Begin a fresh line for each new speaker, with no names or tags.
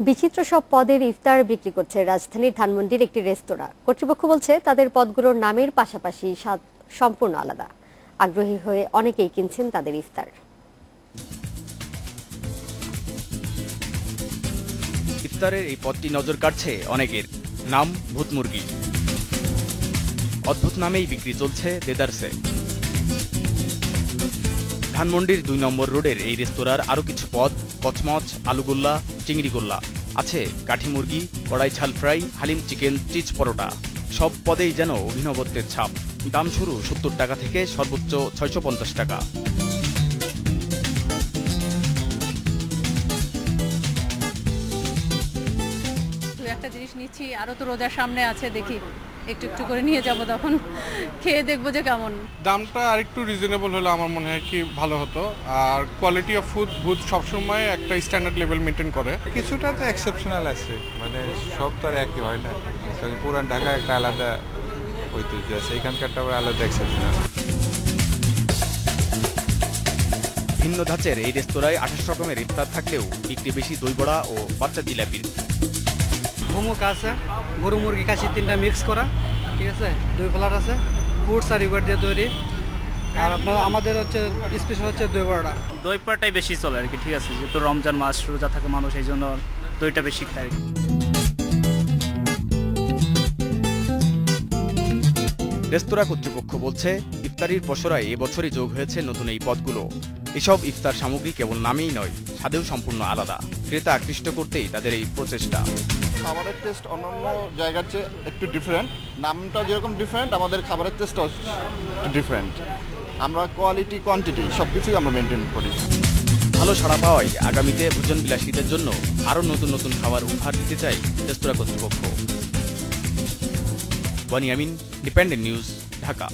বিচিত্র সব পদের ইফতার বিক্রি করছে রাজধানীর ধানমন্ডির একটি রেস্তোরাঁ। কর্তৃপক্ষ বলছে, তাদের পদগুলোর নামের পাশাপাশি স্বাদ সম্পূর্ণ আলাদা। আগ্রহী হয়ে অনেকেই কিনছেন তাদের ইফতার।
ইফতারের এই পদটি নজর কাটছে অনেকের। নাম ভূত মুরগি। অদ্ভুত নামেই বিক্রি চলছে দেদারসে। ধানমন্ডির দুই নম্বর রোডের এই রেস্তোরাঁর আরও কিছু পদ, কচমচ, আলুগোল্লা, চিংড়িগোল্লা। আছে কাঠি মুরগি, কড়াই ঝাল ফ্রাই, হালিম চিকেন চিজ পরোটা। সব পদেই যেন অভিনবত্বের ছাপ। দাম শুরু সত্তর টাকা থেকে সর্বোচ্চ ছয়শো পঞ্চাশ টাকা।
একটা জিনিস নিচ্ছি আরও তো রোজার সামনে আছে দেখি। একটু একটু করে নিয়ে যাব তখন। খেয়ে দেখব যে কেমন।
দামটা আরেকটু রিজনেবল হলে আমার মনে হয় কি ভালো হতো। আর কোয়ালিটি অফ ফুড ভূত সবসময় একটা স্ট্যান্ডার্ড লেভেল মেনটেন করে।
কিছুটা তো এক্সেপশনাল আছে। মানে সব তো আর একই হয় না? পুরান ঢাকা একটা আলাদা ঐতিহ্য আছে। এখানকারটা আবার আলাদা এক্সেপশনাল
ভিন্ন ধাঁচের এই রেস্তোরাঁয় আঠাশ রকমের ইফতার থাকলেও বিক্রি বেশি দই বড়া ও বাচ্চা জিলাপির।
মোমোক আছে গরু মুরগি কাশি তিনটা মিক্স করা ঠিক আছে? দই ফ্লার আছে ফুডস আর রিভার দিয়ে তৈরি। আর আপনার আমাদের হচ্ছে স্পেশাল হচ্ছে দই বড়াটা।
দই পাটাই বেশি চলে আর কি ঠিক আছে? যেহেতু রমজান মাস রোজা থাকে মানুষ এই জন্য দইটা বেশি খায় আর কি।
রেস্তোরাঁ কর্তৃপক্ষ বলছে ইফতারির পসরায় এবছরই যোগ হয়েছে নতুন এই পদগুলো। এসব ইফতার সামগ্রী কেবল নামেই নয় স্বাদেও সম্পূর্ণ আলাদা। ক্রেতা আকৃষ্ট করতেই তাদের এই প্রচেষ্টা।
খাবারের টেস্ট অন্যান্য জায়গার চেয়ে একটু ডিফারেন্ট নামটা যেরকম ডিফারেন্ট আমাদের খাবারের টেস্টও একটু ডিফারেন্ট আমরা কোয়ালিটি কোয়ান্টিটি সব কিছুই আমরা মেনটেন করি।
ভালো সাড়া পাওয়ায় আগামীতে ভোজন বিলাসীদের জন্য আরও নতুন নতুন খাবার উপহার দিতে চাই রেস্তোরাঁ কর্তৃপক্ষ। Wani Amin dependent news Dhaka.